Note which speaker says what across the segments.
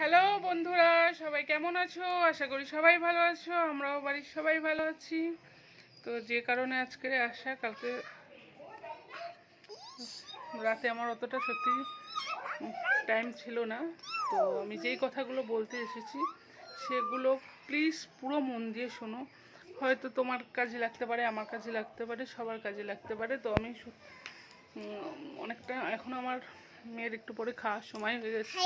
Speaker 1: Hello বন্ধুরা, সবাই কেমন আছো? আশা করি সবাই ভালো আছো, আমরাও বাড়ির সবাই ভালো আছি। তো যে কারণে আজকে আসা, কালকে রাতে আমার অতটা সত্যি টাইম ছিল না। তো আমি যেই কথাগুলো বলতে এসেছি, সেগুলো প্লিজ পুরো মন দিয়ে শোনো। হয়তো তোমার কাজে লাগতে পারে, আমার কাজে লাগতে পারে, সবার কাজে লাগতে পারে। তো আমি অনেকটা এখন আমার মেয়ের একটু পরে খাওয়ার সময় হয়ে গেছে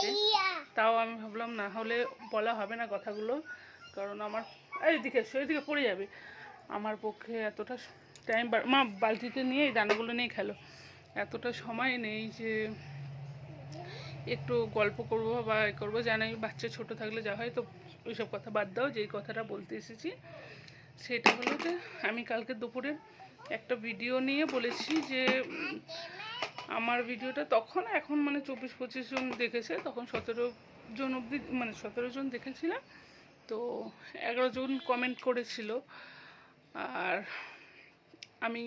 Speaker 1: তাও আমি ভাবলাম না হলে বলা হবে না কথাগুলো। কারণ আমার এইদিকে পড়ে যাবে। আমার পক্ষে এতটা টাইম মা বালতিতে নিয়ে এই দানাগুলো নিয়ে খেলো। এতটা সময় নেই যে একটু গল্প করব বা এ করব। জানাই বাচ্চা ছোট থাকলে যা হয় তো ওইসব কথা বাদ দাও। যেই কথাটা বলতে এসেছি সেটা হলো যে আমি কালকে দুপুরে একটা ভিডিও নিয়ে বলেছি যে আমার ভিডিওটা তখন, এখন মানে চব্বিশ পঁচিশ জন দেখেছে, তখন সতেরো জন অবধি মানে সতেরো জন দেখেছিলাম। তো এগারো জন কমেন্ট করেছিল। আর আমি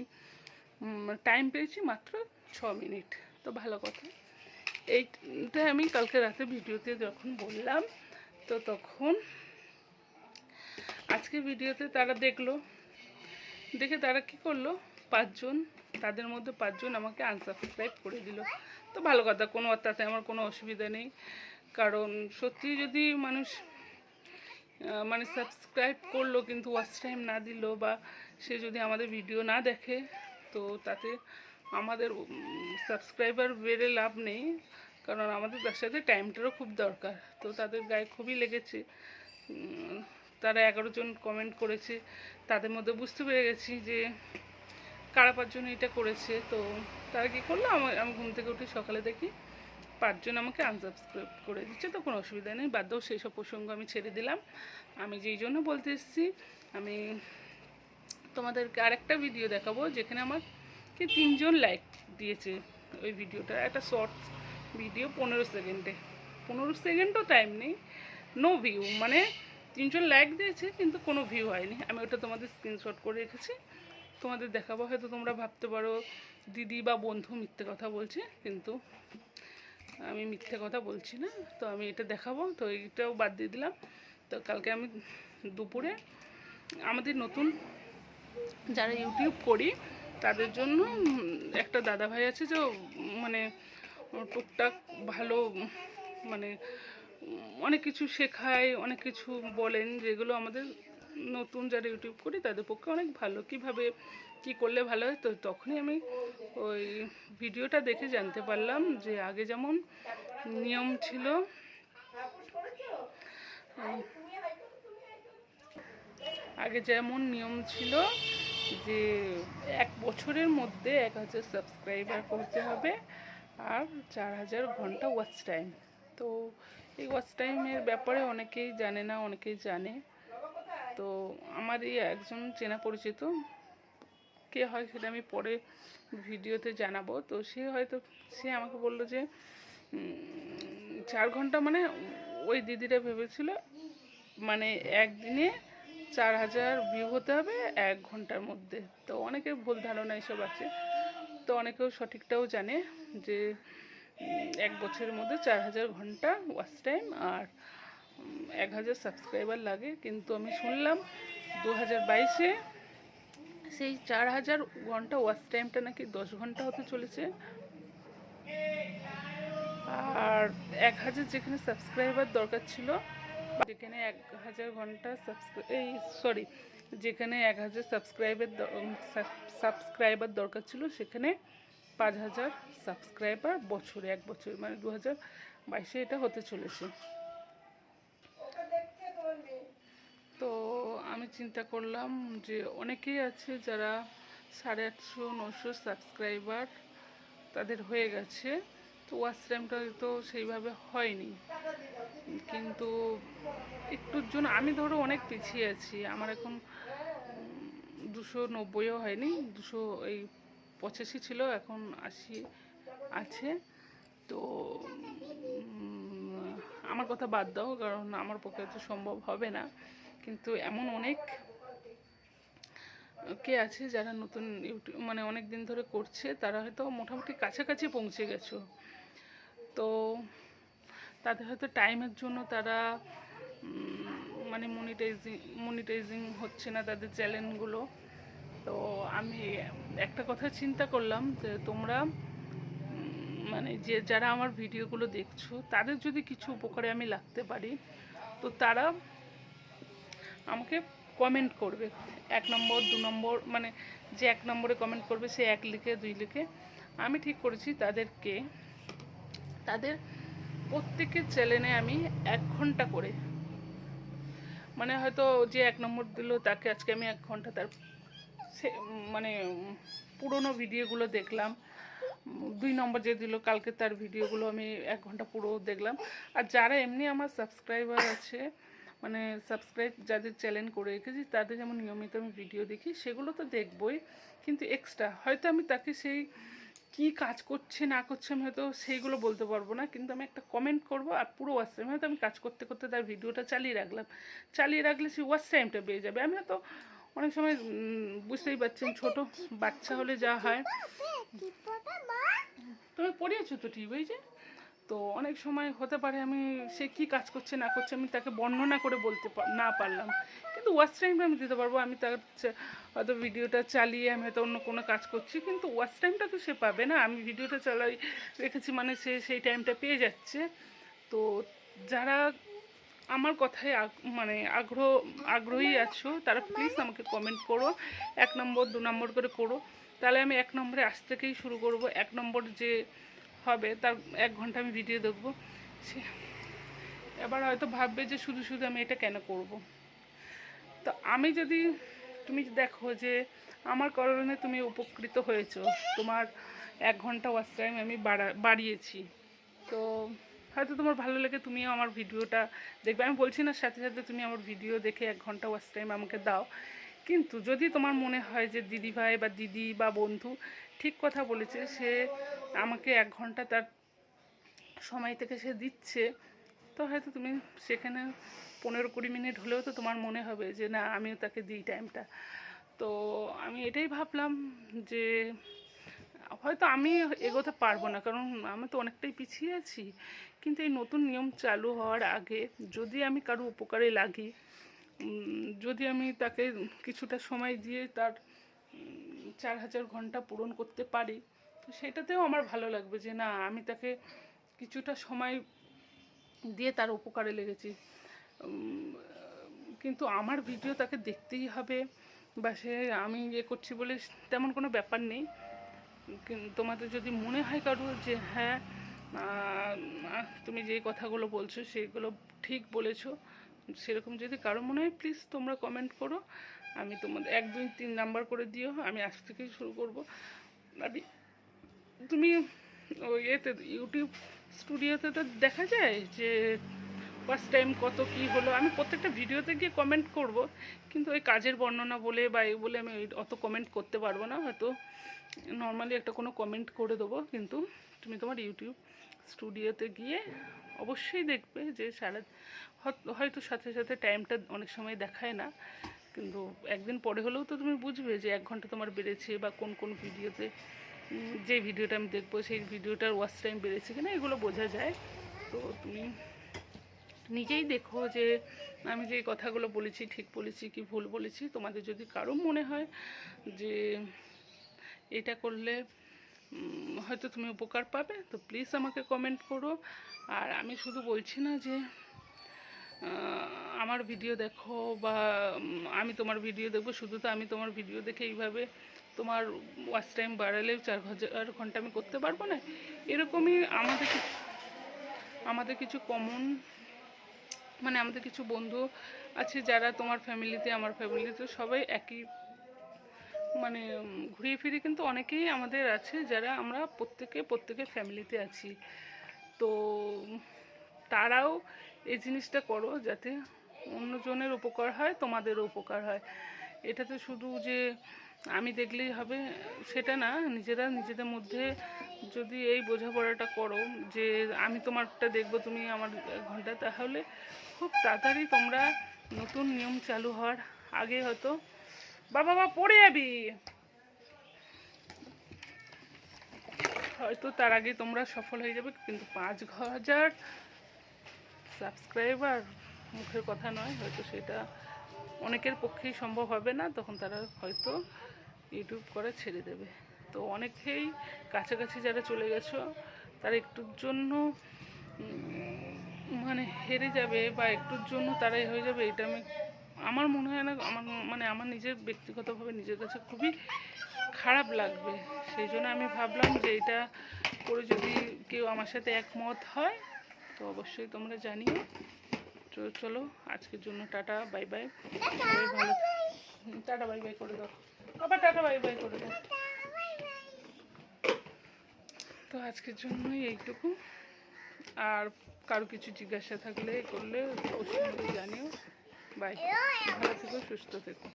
Speaker 1: টাইম পেয়েছি মাত্র ছ মিনিট তো ভালো কথা। এইটা আমি কালকে রাতে ভিডিওতে যখন বললাম, তো তখন আজকে ভিডিওতে তারা দেখল। দেখে তারা কি করল? পাঁচজন, তাদের মধ্যে পাঁচজন আমাকে আনসাবস্ক্রাইব করে দিল। তো ভালো কথা, কোনো তাতে আমার কোনো অসুবিধা নেই। কারণ সত্যি যদি মানুষ মানে সাবস্ক্রাইব করল কিন্তু ওয়াচ টাইম না দিল বা সে যদি আমাদের ভিডিও না দেখে, তো তাতে আমাদের সাবস্ক্রাইবার বেড়ে লাভ নেই। কারণ আমাদের তার সাথে টাইমটারও খুব দরকার। তো তাদের গায়ে খুবই লেগেছে। তারা এগারো জন কমেন্ট করেছে। তাদের মধ্যে বুঝতে পেরে গেছি যে কারা পাঁচজন এটা করেছে, তো তারা কী করল? আমার আমি ঘুম থেকে উঠে সকালে দেখি পাঁচজন আমাকে আনসাবস্ক্রাইব করে দিচ্ছে, তো কোনো অসুবিধা নেই দাও, সেই সব প্রসঙ্গ আমি ছেড়ে দিলাম। আমি যেই জন্য বলতে এসেছি, আমি তোমাদেরকে আরেকটা ভিডিও দেখাবো, যেখানে আমার কি তিনজন লাইক দিয়েছে ওই ভিডিওটা একটা শর্টস ভিডিও পনেরো সেকেন্ডে পনেরো সেকেন্ডও টাইম নেই নো ভিউ মানে তিনজন লাইক দিয়েছে, কিন্তু কোনো ভিউ হয়নি। আমি ওটা তোমাদের স্ক্রিনশট করে রেখেছি। তোমাদের দেখাবো, হয়তো তোমরা ভাবতে পারো, দিদি বা বন্ধু মিথ্যে কথা বলছে, কিন্তু আমি মিথ্যে কথা বলছি না। তো আমি এটা দেখাবো, তো এইটাও বাদ দিয়ে দিলাম। তো কালকে আমি দুপুরে আমাদের নতুন যারা ইউটিউব করি, তাদের জন্য একটা দাদা ভাই আছে যে মানে টুকটাক ভালো মানে অনেক কিছু শেখায়, অনেক কিছু বলেন, যেগুলো আমাদের নতুন যারা ইউটিউব করি, তাদের পক্ষে অনেক ভালো। কীভাবে কি করলে ভালো হয়, তো তখনই আমি ওই ভিডিওটা দেখে জানতে পারলাম যে আগে যেমন নিয়ম ছিল আগে যেমন নিয়ম ছিল যে এক বছরের মধ্যে এক হাজার সাবস্ক্রাইবার করতে হবে আর চার হাজার ঘণ্টা ওয়াচ টাইম তো এই ওয়াচ টাইমের ব্যাপারে অনেকেই জানে না, অনেকেই জানে। তো আমার এই একজন চেনা পরিচিত। কে হয় সেটা আমি পরে ভিডিওতে জানাব। তো সে হয়তো, সে আমাকে বলল যে চার ঘণ্টা মানে ওই দিদিরা ভেবেছিল মানে একদিনে চার হাজার ভিউ হতে হবে এক ঘণ্টার মধ্যে। তো অনেকের ভুল ধারণা এসব আছে। তো অনেকেও সঠিকটাও জানে যে এক বছরের মধ্যে চার হাজার ঘণ্টা ওয়াচ টাইম আর এক হাজার সাবস্ক্রাইবার লাগে, কিন্তু আমি শুনলাম দু হাজার বাইশে সেই চার হাজার ঘণ্টা ওয়াচ টাইমটা নাকি দশ ঘণ্টা হতে চলেছে। আর এক হাজার যেখানে সাবস্ক্রাইবার দরকার ছিল, যেখানে এক হাজার ঘণ্টা সাবস্ক্রাই এই সরি যেখানে এক হাজার সাবস্ক্রাইবার সাবস্ক্রাইবার দরকার ছিল, সেখানে পাঁচ হাজার সাবস্ক্রাইবার বছরে, এক বছর মানে দু হাজার বাইশে এটা হতে চলেছে তো আমি চিন্তা করলাম যে অনেকেই আছে যারা সাড়ে আটশো, নশো সাবস্ক্রাইবার তাদের হয়ে গেছে। তো ওয়াচ টাইমটা তো সেইভাবে হয়নি। কিন্তু একটুর জন্য আমি ধরো অনেক পিছিয়ে আছি। আমার এখন দুশো নব্বইও হয়নি, দুশো এই পঁচাশি ছিল, এখন আশি আছে। তো আমার কথা বাদ দাও, কারণ আমার পক্ষে তো সম্ভব হবে না। কিন্তু এমন অনেক কে আছে যারা নতুন ইউটিউব মানে অনেক দিন ধরে করছে, তারা হয়তো মোটামুটি কাছাকাছি পৌঁছে গেছো। তো তাদের হয়তো টাইমের জন্য তারা মানে মনিটাইজিং মনিটাইজিং হচ্ছে না তাদের চ্যানেলগুলো তো আমি একটা কথা চিন্তা করলাম যে তোমরা মানে যে যারা আমার ভিডিওগুলো দেখছ, তাদের যদি কিছু উপকারে আমি লাগতে পারি, তো তারা আমাকে কমেন্ট করবে। এক নম্বর, দু নম্বর মানে যে এক নম্বরে কমেন্ট করবে, সে এক লিখে, দুই লিখে। আমি ঠিক করেছি তাদেরকে, তাদের প্রত্যেকের চ্যানেলে আমি এক ঘণ্টা করে মানে হয়তো যে এক নম্বর দিল, তাকে আজকে আমি এক ঘণ্টা তার সে মানে পুরোনো ভিডিওগুলো দেখলাম। দুই নম্বর যে দিল, কালকে তার ভিডিওগুলো আমি এক ঘণ্টা পুরো দেখলাম। আর যারা এমনি আমার সাবস্ক্রাইবার আছে মানে সাবস্ক্রাইব যাদের চ্যানেল করে রেখেছি তাদের যেমন নিয়মিত আমি ভিডিও দেখি সেগুলো তো দেখবই কিন্তু এক্সট্রা হয়তো আমি তাকে সেই কি কাজ করছে না করছে আমি হয়তো সেইগুলো বলতে পারব না কিন্তু আমি একটা কমেন্ট করব আর পুরো ওয়াচ টাইম হয়তো আমি কাজ করতে করতে তার ভিডিওটা চালিয়ে রাখলাম। চালিয়ে রাখলে সেই ওয়াচ টাইমটা পেয়ে যাবে। আমি হয়তো অনেক সময় বুঝতেই পারছেন ছোট বাচ্চা হলে যা হয়। তুমি পড়িয়েছো তো ঠিক যে? তো অনেক সময় হতে পারে আমি সে কি কাজ করছে, না করছে, আমি তাকে বর্ণনা করে বলতে না পারলাম। কিন্তু ওয়াচ টাইমটা আমি দিতে পারব, আমি তার হয়তো ভিডিওটা চালিয়ে আমি হয়তো অন্য কোনো কাজ করছি, কিন্তু ওয়াচ টাইমটা তো সে পাবে না। আমি ভিডিওটা চালাই রেখেছি মানে সে সেই টাইমটা পেয়ে যাচ্ছে। তো যারা আমার কথায় মানে আগ্রহ, আগ্রহী আছো, তারা প্লিজ আমাকে কমেন্ট করো। এক নম্বর, দু নম্বর করে করো। তাহলে আমি এক নম্বরে আজ থেকেই শুরু করব। এক নম্বর যে হবে, তার এক ঘণ্টা আমি ভিডিও দেখব। সে এবার হয়তো ভাববে যে শুধু শুধু আমি এটা কেন করব। তো আমি যদি, তুমি দেখো যে আমার কারণে তুমি উপকৃত হয়েছো, তোমার এক ঘণ্টা ওয়াচ টাইম আমি বাড়া, বাড়িয়েছি। তো হয়তো তোমার ভালো লাগে তুমিও আমার ভিডিওটা দেখবে। আমি বলছি না সাথে সাথে তুমি আমার ভিডিও দেখে এক ঘণ্টা ওয়াচ টাইম আমাকে দাও। কিন্তু যদি তোমার মনে হয় যে দিদি ভাই বা দিদি বা বন্ধু ঠিক কথা বলেছে, সে আমাকে এক ঘণ্টা তার সময় থেকে সে দিচ্ছে, তো হয়তো তুমি সেখানে পনেরো কুড়ি মিনিট হলেও তো তোমার মনে হবে যে না, আমিও তাকে দিই টাইমটা তো আমি এটাই ভাবলাম যে হয়তো আমি এগোতে পারব না, কারণ আমি তো অনেকটাই পিছিয়ে আছি। কিন্তু এই নতুন নিয়ম চালু হওয়ার আগে যদি আমি কারও উপকারে লাগি যদি আমি তাকে কিছুটা সময় দিয়ে তার চার হাজার ঘণ্টা পূরণ করতে পারি, তো সেটাতেও আমার ভালো লাগবে যে না, আমি তাকে কিছুটা সময় দিয়ে তার উপকারে লেগেছি। কিন্তু আমার ভিডিও তাকে দেখতেই হবে বা সে আমি ইয়ে করছি বলে তেমন কোনো ব্যাপার নেই। তোমাদের যদি মনে হয় কারও যে হ্যাঁ তুমি যে কথাগুলো বলছো, সেগুলো ঠিক বলেছ। সেরকম যদি কারও মনে হয় প্লিজ তোমরা কমেন্ট করো। আমি তোমাদের এক, দুই, তিন নাম্বার করে দিও। আমি আজ থেকেই শুরু করব। আমি তুমি ওই এতে ইউটিউব স্টুডিওতে তো দেখা যায় যে ফার্স্ট টাইম কত কি হলো। আমি প্রত্যেকটা ভিডিওতে গিয়ে কমেন্ট করব। কিন্তু ওই কাজের বর্ণনা বলে বা এই বলে আমি অত কমেন্ট করতে পারব না। হয়তো নর্মালি একটা কোনো কমেন্ট করে দেবো। কিন্তু তুমি তোমার ইউটিউব স্টুডিওতে গিয়ে অবশ্যই দেখবে যে সারা হয়তো সাথে সাথে টাইমটা অনেক সময় দেখায় না। কিন্তু একদিন পরে হলেও তো তুমি বুঝবে যে এক ঘণ্টা তোমার বেড়েছে বা কোন কোন ভিডিওতে যে ভিডিওটা আমি দেখব সেই ভিডিওটার ওয়াচ টাইম বেড়েছে কিনা এগুলো বোঝা যায়। তো তুমি নিজেই দেখো যে আমি যে কথাগুলো বলেছি, ঠিক বলেছি কি ভুল বলেছি, তোমাদের যদি কারও মনে হয় যে এটা করলে হয়তো তুমি উপকার পাবে, তো প্লিজ আমাকে কমেন্ট করো। আর আমি শুধু বলছি না যে আমার ভিডিও দেখো বা আমি তোমার ভিডিও দেখব, শুধু তো আমি তোমার ভিডিও দেখে এইভাবে তোমার ওয়াচ টাইম বাড়ালেও চার হাজার ঘণ্টা আমি করতে পারব না। এরকমই আমাদের কিছু আমাদের কিছু কমন মানে আমাদের কিছু বন্ধু আছে যারা তোমার ফ্যামিলিতে আমার ফ্যামিলিতে সবাই একই মানে ঘুরিয়ে ফিরে কিন্তু অনেকেই আমাদের আছে যারা আমরা প্রত্যেকে প্রত্যেকের ফ্যামিলিতে আছি। তো, তারাও এই জিনিসটা করো যাতে অন্যজনের উপকার হয়, তোমাদেরও উপকার হয়। এটাতে শুধু যে আমি দেখলেই হবে, সেটা না। নিজেরা নিজেদের মধ্যে যদি এই বোঝাপড়াটা করো যে আমি তোমারটা দেখব, তুমি আমার ঘণ্টা, তাহলে খুব তাড়াতাড়ি তোমরা নতুন নিয়ম চালু হওয়ার আগে হয়তো বাবা বাবা, পড়ে যাবি। হয়তো তার আগে তোমরা সফল হয়ে যাবে, কিন্তু পাঁচ হাজার সাবস্ক্রাইবার মুখের কথা নয়, হয়তো সেটা অনেকের পক্ষেই সম্ভব হবে না, তখন তারা হয়তো ইউটিউব করে ছেড়ে দেবে। তো অনেকেই কাছাকাছি যারা চলে গেছো, তারা একটুর জন্য মানে হেরে যাবে বা একটুর জন্য তারাই হয়ে যাবে, এটা আমি আমার মনে হয় না, আমার মানে আমার নিজের ব্যক্তিগতভাবে নিজের কাছে খুবই খারাপ লাগবে। সেই জন্য আমি ভাবলাম যে এটা করে যদি কেউ আমার সাথে একমত হয়, তো অবশ্যই তোমরা জানিও। তো চলো, আজকের জন্য টাটা, বাই বাই। ভালো টাটা, বাই বাই করে দাও। আবার টাটা, বাই বাই করে দাও। তো আজকের জন্যই এইটুকু। আর কারও কিছু জিজ্ঞাসা থাকলে করলে অবশ্যই জানিও। বাই ভালো থেকো সুস্থ থেকো